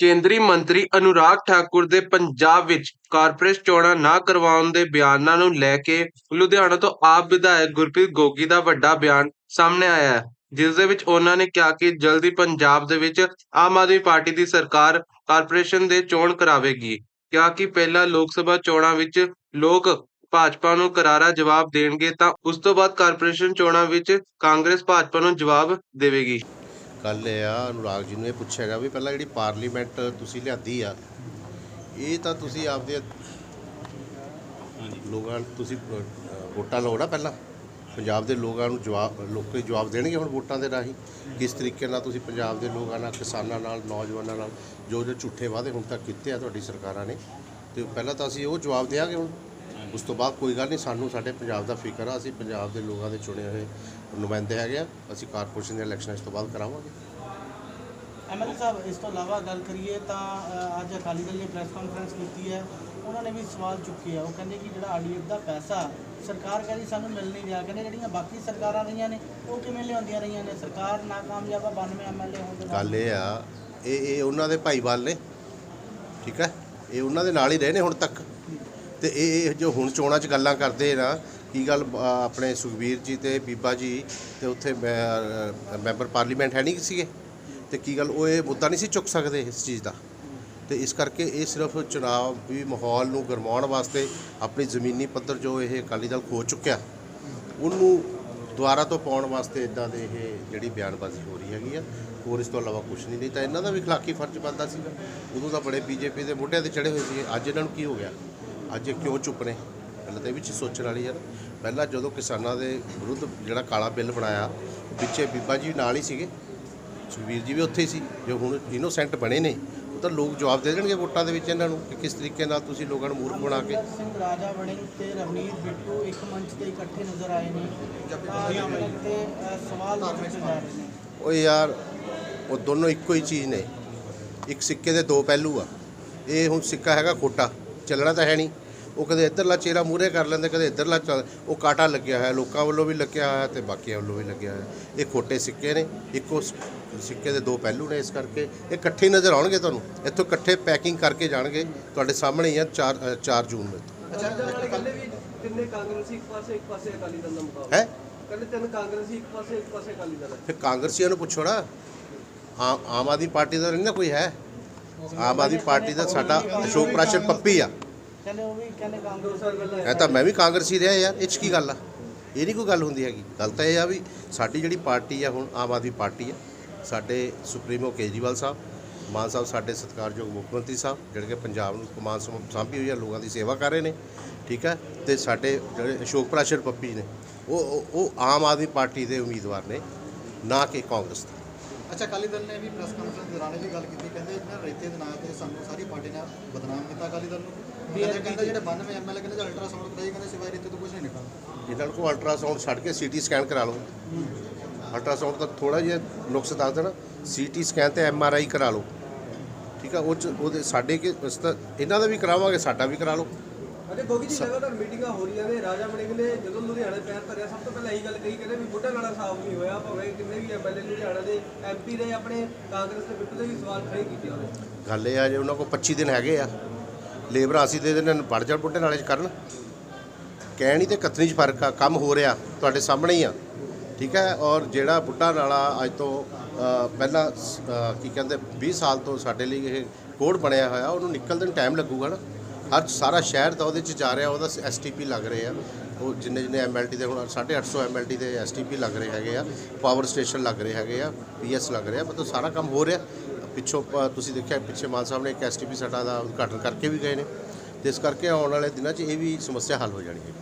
ਕੇਂਦਰੀ ਮੰਤਰੀ ਅਨੁਰਾਗ ਠਾਕੁਰ ਦੇ ਪੰਜਾਬ ਵਿੱਚ ਕਾਰਪੋਰੇਟ ਚੋਣਾਂ ਨਾ ਕਰਵਾਉਣ ਦੇ ਬਿਆਨਾਂ ਨੂੰ ਲੈ ਕੇ ਲੁਧਿਆਣਾ ਤੋਂ ਆਪ ਵਿਧਾਇਕ ਗੁਰਪ੍ਰੀਤ ਗੋਗੀ ਦਾ ਵੱਡਾ ਬਿਆਨ ਸਾਹਮਣੇ ਆਇਆ ਹੈ, ਜਿਸ ਦੇ ਵਿੱਚ ਉਹਨਾਂ ਨੇ ਕਿਹਾ ਕਿ ਜਲਦੀ ਪੰਜਾਬ ਦੇ ਵਿੱਚ ਆਮ ਆਦਮੀ ਪਾਰਟੀ ਦੀ ਸਰਕਾਰ ਕਾਰਪੋਰੇਸ਼ਨ ਦੇ ਚੋਣ ਕਰਾਵੇਗੀ। ਕਿਹਾ ਕਿ ਪਹਿਲਾਂ ਲੋਕ ਸਭਾ ਚੋਣਾਂ ਵਿੱਚ ਲੋਕ ਭਾਜਪਾ ਨੂੰ ਕਰਾਰਾ ਜਵਾਬ ਦੇਣਗੇ ਤਾਂ ਉਸ ਤੋਂ ਬਾਅਦ ਕਾਰਪੋਰੇਸ਼ਨ ਚੋਣਾਂ ਵਿੱਚ ਕਾਂਗਰਸ ਭਾਜਪਾ ਨੂੰ ਜਵਾਬ ਦੇਵੇਗੀ। ਕੱਲ ਆ ਅਨੁਰਾਗ ਜੀ ਨੂੰ ਇਹ ਪੁੱਛਿਆਗਾ ਵੀ ਪਹਿਲਾਂ ਜਿਹੜੀ ਪਾਰਲੀਮੈਂਟ ਤੁਸੀਂ ਲਿਆਦੀ ਆ ਇਹ ਤਾਂ ਤੁਸੀਂ ਆਪਦੇ ਲੋਕਾਂ ਨੂੰ ਤੁਸੀਂ ਵੋਟਾਂ ਲਓ ਨਾ ਪਹਿਲਾਂ? ਪੰਜਾਬ ਦੇ ਲੋਕਾਂ ਨੂੰ ਜਵਾਬ ਲੋਕੀ ਜਵਾਬ ਦੇਣਗੇ ਹੁਣ ਵੋਟਾਂ ਦੇ ਰਾਹੀਂ? ਕਿਸ ਤਰੀਕੇ ਨਾਲ ਤੁਸੀਂ ਪੰਜਾਬ ਦੇ ਲੋਕਾਂ ਨਾਲ ਕਿਸਾਨਾਂ ਨਾਲ ਨੌਜਵਾਨਾਂ ਨਾਲ ਜੋ ਜੋ ਝੂਠੇ ਵਾਅਦੇ ਹੁਣ ਤੱਕ ਕੀਤੇ ਆ ਤੁਹਾਡੀ ਸਰਕਾਰਾਂ ਨੇ ਤੇ ਪਹਿਲਾਂ ਤਾਂ ਅਸੀਂ ਉਹ ਜਵਾਬ ਦਿਆਂਗੇ ਹੁਣ? ਉਸ ਤੋਂ ਬਾਅਦ ਕੋਈ ਗੱਲ ਨਹੀਂ ਸਾਨੂੰ ਸਾਡੇ ਪੰਜਾਬ ਦਾ ਫਿਕਰ ਆ ਅਸੀਂ ਪੰਜਾਬ ਦੇ ਲੋਕਾਂ ਦੇ ਚੁਣੇ ਹੋਏ ਨੁਮਾਇੰਦੇ ਹੈਗੇ ਆ ਅਸੀਂ ਕਾਰਪੋਰੇਸ਼ਨ ਦੇ ਇਲੈਕਸ਼ਨ ਇਸ ਤੋਂ ਬਾਅਦ ਕਰਾਵਾਂਗੇ। ਐਮਐਲਏ ਸਾਹਿਬ ਇਸ ਤੋਂ ਇਲਾਵਾ ਗੱਲ ਕਰੀਏ ਤਾਂ ਅੱਜ ਅਕਾਲੀ ਦਲ ਨੇ ਪ੍ਰੈਸ ਕਾਨਫਰੰਸ ਕੀਤੀ ਹੈ ਉਹਨਾਂ ਨੇ ਵੀ ਸਵਾਲ ਚੁੱਕੇ ਆ ਉਹ ਕਹਿੰਦੇ ਕਿ ਜਿਹੜਾ ਆਰਡੀਐਫ ਦਾ ਪੈਸਾ ਸਰਕਾਰ ਕਹਿੰਦੀ ਸਾਨੂੰ ਮਿਲ ਨਹੀਂ ਰਿਹਾ ਕਹਿੰਦੇ ਜਿਹੜੀਆਂ ਬਾਕੀ ਸਰਕਾਰਾਂ ਰਹੀਆਂ ਨੇ ਉਹ ਕਿਵੇਂ ਲਿਆਉਂਦੀਆਂ ਰਹੀਆਂ ਨੇ? ਸਰਕਾਰ ਨਾਕਾਮਯਾਬ ਆ 92 ਐਮਐਲਏ ਹੋਣ ਦੇ ਗੱਲ ਇਹ ਆ ਇਹ ਇਹ ਉਹਨਾਂ ਦੇ ਭਾਈਵਾਲ ਨੇ ਠੀਕ ਹੈ? ਇਹ ਉਹਨਾਂ ਦੇ ਨਾਲ ਹੀ ਰਹੇ ਨੇ ਹੁਣ ਤੱਕ। ਤੇ ਇਹ ਇਹ ਜੋ ਹੁਣ ਚੋਣਾਂ 'ਚ ਗੱਲਾਂ ਕਰਦੇ ਨਾ, ਕੀ ਗੱਲ ਆਪਣੇ ਸੁਖਬੀਰ ਜੀ ਤੇ ਬੀਬਾ ਜੀ ਤੇ ਉੱਥੇ ਮੈਂ- ਮੈਂਬਰ ਪਾਰਲੀਮੈਂਟ ਹੈ ਨਹੀਂ ਸੀਗੇ? ਤੇ ਕੀ ਗੱਲ, ਉਹ ਇਹ ਮੁੱਦਾ ਨਹੀਂ ਸੀ ਚੁੱਕ ਸਕਦੇ ਇਸ ਚੀਜ਼ ਦਾ? ਤੇ ਇਸ ਕਰਕੇ ਇਹ ਸਿਰਫ ਚੁਣਾਵੀ ਮਾਹੌਲ ਨੂੰ ਗਰਮਾਉਣ ਵਾਸਤੇ ਆਪਣੀ ਜ਼ਮੀਨੀ ਪੱਧਰ ਜੋ ਇਹ ਅਕਾਲੀ ਦਲ ਖੋ ਚੁੱਕਿਆ, ਉਹਨੂੰ ਦੁਬਾਰਾ ਤੋਂ ਪਾਉਣ ਵਾਸਤੇ ਇਦਾਂ ਦੇ ਇਹ ਜਿਹੜੀ ਬਿਆਨਬਾਜ਼ੀ ਹੋ ਰਹੀ ਹੈਗੀ ਆ, ਹੋਰ ਇਸ ਤੋਂ ਇਲਾਵਾ ਕੁਝ ਨਹੀਂ। ਨਹੀਂ ਤਾਂ ਇਹਨਾਂ ਦਾ ਵੀ ਖਿਲਾਫੀ ਫਰਜ਼ ਬਣਦਾ ਸੀਗਾ। ਉਦੋਂ ਤਾਂ ਬੜੇ ਬੀਜੇਪੀ ਦੇ ਮੋਢਿਆਂ ਤੇ ਚੜੇ ਹੋਏ ਸੀਗੇ, ਅੱਜ ਇਹਨਾਂ ਨੂੰ ਕੀ ਹੋ ਗਿਆ? ਅੱਜ ਇਹ ਕਿਉਂ ਚੁੱਪ ਨੇ? ਪਹਿਲਾਂ ਤਾਂ ਇਹ ਵੀ ਚੀਜ਼ ਸੋਚਣ ਵਾਲੀ ਨਾ। ਪਹਿਲਾਂ ਜਦੋਂ ਕਿਸਾਨਾਂ ਦੇ ਵਿਰੁੱਧ ਜਿਹੜਾ ਕਾਲਾ ਬਿੱਲ ਬਣਾਇਆ ਪਿੱਛੇ ਬੀਬਾ ਜੀ ਨਾਲ ਹੀ ਸੀਗੇ। ਸੁਖਬੀਰ ਜੀ ਵੀ ਉੱਥੇ ਹੀ ਸੀ। ਜੋ ਹੁਣ ਇਨੋਸੈਂਟ ਬਣੇ ਨੇ ਉਹ ਤਾਂ ਲੋਕ ਜਵਾਬ ਦੇ ਦੇਣਗੇ ਵੋਟਾਂ ਦੇ ਵਿੱਚ ਇਹਨਾਂ ਨੂੰ ਕਿ ਕਿਸ ਤਰੀਕੇ ਨਾਲ ਤੁਸੀਂ ਲੋਕਾਂ ਨੂੰ ਮੂਰਖ ਬਣਾ ਕੇ ਅਮਰਿੰਦਰ ਸਿੰਘ ਰਾਜਾ ਵੜਿੰਗ ਤੇ ਰਵਨੀਤ ਬਿੱਟੂ ਇੱਕ ਮੰਚ ਤੇ ਇਕੱਠੇ ਨਜ਼ਰ ਆਏ ਨੇ। ਤਾਂ ਐਮਐਲਏ ਤੇ ਅ, ਸਵਾਲ ਪੁੱਛੇ ਜਾ ਰਹੇ ਨੇ। ਉਹ ਯਾਰ ਉਹ ਦੋਨੋਂ ਇੱਕੋ ਹੀ ਚੀਜ਼ ਨੇ। ਇੱਕ ਸਿੱਕੇ ਦੇ ਦੋ ਪਹਿਲੂ ਆ। ਇਹ ਹੁਣ ਸਿੱਕਾ ਹੈਗਾ ਖੋਟਾ। ਚੱਲਣਾ ਤਾਂ ਹੈ ਨਹੀਂ। ਉਹ ਕਦੇ ਇੱਧਰਲਾ ਚਿਹਰਾ ਮੂਰੇ ਕਰ ਲੈਂਦੇ ਕਦੇ ਇੱਧਰਲਾ ਉਹ ਕਾਟਾ ਲੱਗਿਆ ਹੋਇਆ ਲੋਕਾਂ ਵੱਲੋਂ ਵੀ ਲੱਗਿਆ ਹੋਇਆ ਤੇ ਬਾਕੀਆਂ ਵੱਲੋਂ ਵੀ ਲੱਗਿਆ ਹੋਇਆ। ਇਹ ਖੋਟੇ ਸਿੱਕੇ ਨੇ ਇੱਕੋ ਸਿੱਕੇ ਦੇ ਦੋ ਪਹਿਲੂ ਨੇ ਇਸ ਕਰਕੇ। ਇਹ ਇਕੱਠੇ ਨਜ਼ਰ ਆਉਣਗੇ ਤੁਹਾਨੂੰ। ਇੱਥੋਂ ਇਕੱਠੇ ਪੈਕਿੰਗ ਕਰਕੇ ਜਾਣਗੇ। ਤੁਹਾਡੇ ਸਾਹਮਣੇ ਹੀ ਆ 4 4 ਜੂਨ ਨੂੰ ਅੱਛਾ ਨਾਲੇ ਕਹਿੰਦੇ ਵੀ ਤਿੰਨੇ ਕਾਂਗਰਸੀ ਇੱਕ ਪਾਸੇ ਇੱਕ ਪਾਸੇ ਅਕਾਲੀ ਦਲ ਦਾ ਮੁਕਾਬਲਾ। ਹੈ? ਕਹਿੰਦੇ ਤਿੰਨ ਕਾਂਗਰਸੀ ਇੱਕ ਪਾਸੇ ਇੱਕ ਪਾਸੇ ਅਕਾਲੀ ਦਲ ਹੈ। ਫਿਰ ਕਾਂਗਰਸੀਆਂ ਨੂੰ ਪੁੱਛੋ ਨਾ। ਆਮ ਆਦਮੀ ਪਾਰਟੀ ਦਾ ਨਹੀਂ ਨਾ ਕੋਈ ਹੈ। ਆਮ ਆਦਮੀ ਪਾਰਟੀ ਦਾ ਸਾਡਾ ਅਸ਼ੋਕ ਪ੍ਰਾਸ਼ਰ ਪੱਪੀ ਆ। ਇਹ ਤਾਂ, ਮੈਂ ਵੀ ਕਾਂਗਰਸੀ ਰਿਹਾ ਯਾਰ, ਇਹ 'ਚ ਕੀ ਗੱਲ ਆ? ਇਹ ਨਹੀਂ ਕੋਈ ਗੱਲ ਹੁੰਦੀ ਹੈਗੀ। ਗੱਲ ਤਾਂ ਇਹ ਆ ਵੀ ਸਾਡੀ ਜਿਹੜੀ ਪਾਰਟੀ ਆ, ਹੁਣ ਆਮ ਆਦਮੀ ਪਾਰਟੀ ਆ, ਸਾਡੇ ਸੁਪਰੀਮੋ ਕੇਜਰੀਵਾਲ ਸਾਹਿਬ, ਮਾਨ ਸਾਹਿਬ ਸਾਡੇ ਸਤਿਕਾਰਯੋਗ ਮੁੱਖ ਮੰਤਰੀ ਸਾਹਿਬ, ਜਿਹੜੇ ਕਿ ਪੰਜਾਬ ਨੂੰ ਕਮਾਨ ਸੰਭ- ਸਾਂਭੀ ਹੋਈ ਆ, ਲੋਕਾਂ ਦੀ ਸੇਵਾ ਕਰ ਰਹੇ ਨੇ, ਠੀਕ ਹੈ ਤੇ ਸਾਡੇ ਜਿਹੜੇ ਅਸ਼ੋਕ ਪ੍ਰਾਸ਼ਰ ਪੱਪੀ ਨੇ, ਉਹ, ਉਹ- ਉਹ ਆਮ ਆਦਮੀ ਪਾਰਟੀ ਦੇ ਉਮੀਦਵਾਰ ਨੇ, ਨਾ ਕਿ ਕਾਂਗਰਸ ਦੇ। ਅੱਛਾ ਅਕਾਲੀ ਦਲ ਨੇ ਵੀ ਪ੍ਰੈਸ ਕਾਨਫਰੰਸ ਦੌਰਾਨ ਇਹ ਵੀ ਗੱਲ ਕੀਤੀ ਕਹਿੰਦੇ ਇਹਨਾਂ ਰੇਤੇ ਦੇ ਨਾਂ ਤੇ ਸਾਨੂੰ ਸਾਰੀ ਪਾਰਟੀ ਨੇ ਬਦਨਾਮ ਕੀਤਾ ਅਕਾਲੀ ਦਲ ਨੂੰ। ਕਹਿੰਦੇ ਕਹਿੰਦੇ ਜਿਹੜੇ 92 ਐਮਐਲਏ ਕਹਿੰਦੇ ਅਲਟਰਾਸਾਊਂਡ ਕਰਾਈ ਕਹਿੰਦੇ ਸਿਵਾਏ ਰੇਤੇ ਤੋਂ ਕੁਝ ਨਹੀਂ ਨਿਕਲਦਾ। ਇਹਨਾਂ ਨੂੰ ਅਲਟਰਾਸਾਊਂਡ ਛੱਡ ਕੇ ਸੀਟੀ ਸਕੈਨ ਕਰਾ ਲਓ। ਅਲਟਰਾਸਾਊਂਡ ਤਾਂ ਥੋੜਾ ਜਿਹਾ ਨੁਕਸ ਦੱਸ ਦੇਣਾ ਸੀਟੀ ਸਕੈਨ ਤੇ ਐਮਆਰਆਈ ਕਰਾ ਲਓ। ਠੀਕ ਆ ਉਹ ਚ ਉਹਦੇ ਸਾਡੇ ਕੇ ਇਹਨਾਂ ਦਾ ਵੀ ਕਰਾਵਾਂਗੇ ਸਾਡਾ ਵੀ ਕਰਾ ਲਓ। ਅਜੇ ਗੋਗੀ ਜੀ ਲਗਾਤਾਰ ਮੀਟਿੰਗਾਂ ਹੋ ਰਹੀਆਂ ਨੇ ਰਾਜਾ ਵੜਿੰਗ ਨੇ ਜਦੋਂ ਲੁਧਿਆਣੇ ਪੈਰ ਧਰਿਆ ਸਭ ਤੋਂ ਪਹਿਲਾਂ ਇਹੀ ਗੱਲ ਕਹੀ ਕਹਿੰਦੇ ਵੀ ਬੁੱਢਾ ਨਾਲਾ ਸਾਫ਼ ਨਹੀਂ ਹੋਇਆ ਭਾਵੇਂ ਕਿੰਨੇ ਵੀ ਐਮਐਲਏ ਲੁਧਿਆਣਾ ਦੇ ਐਮਪੀ ਦੇ ਆਪਣੇ ਕਾਂਗਰਸ ਦੇ ਬਿੱਟੂ ਦੇ ਵੀ ਸਵਾਲ ਖੜੇ ਕੀਤੇ ਉਹਨੇ ਗੱਲ ਇਹ ਆ ਜੇ ਉਹਨਾਂ ਕੋਲ 25 ਦਿਨ ਹੈਗੇ ਆ ਲੇਬਰ ਅਸੀਂ ਦੇ ਦਿੰਦੇ ਵੜ ਜਾਣ ਬੁੱਢੇ ਨਾਲੇ ਚ ਕਰਨ। ਕਹਿਣੀ ਤੇ ਕਤਨੀ ਚ ਫ਼ਰਕ ਆ ਕੰਮ ਹੋ ਰਿਹਾ ਤੁਹਾਡੇ ਸਾਹਮਣੇ ਹੀ ਆ ਠੀਕ ਹੈ? ਔਰ ਜਿਹੜਾ ਬੁੱਢਾ ਨਾਲਾ ਅੱਜ ਤੋਂ ਪਹਿਲਾਂ ਕੀ ਕਹਿੰਦੇ 20 ਸਾਲ ਤੋਂ ਸਾਡੇ ਲਈ ਇਹ ਕੋਡ ਬਣਿਆ ਹੋਇਆ ਉਹਨੂੰ ਨਿਕਲਣ ਨੂੰ ਟਾਈਮ ਲੱਗੂਗਾ ਨਾ। ਹਰ ਸਾਰਾ ਸ਼ਹਿਰ ਤਾਂ ਉਹਦੇ ਚ ਜਾ ਰਿਹਾ, ਉਹਦਾ ਐਸਟੀਪੀ ਲੱਗ ਰਹੇ ਆ। ਉਹ ਜਿੰਨੇ ਜਿੰਨੇ ਐਮਐਲਟੀ ਦੇ ਹੁਣ 850 ਐਮਐਲਟੀ ਦੇ ਐਸਟੀਪੀ ਲੱਗ ਰਹੇ ਹੈਗੇ ਆ। ਪਾਵਰ ਸਟੇਸ਼ਨ ਲੱਗ ਰਹੇ ਹੈਗੇ ਆ ਪੀਐਸ ਲੱਗ ਰਿਹਾ ਮਤਲਬ ਸਾਰਾ ਕੰਮ ਹੋ ਰਿਹਾ। ਪਿੱਛੋਂ ਤੁਸੀਂ ਦੇਖਿਆ ਪਿੱਛੇ ਮਾਨ ਸਾਹਿਬ ਨੇ ਇੱਕ ਐਸਟੀਪੀ ਸਾਡਾ ਦਾ ਉਦਘਾਟਨ ਕਰਕੇ ਵੀ ਗਏ ਨੇ। ਤੇ ਇਸ ਕਰਕੇ ਆਉਣ ਵਾਲੇ ਦਿਨਾਂ 'ਚ ਇਹ ਵੀ ਸਮੱਸਿਆ ਹੱਲ ਹੋ ਜਾਣੀ ਹੈ।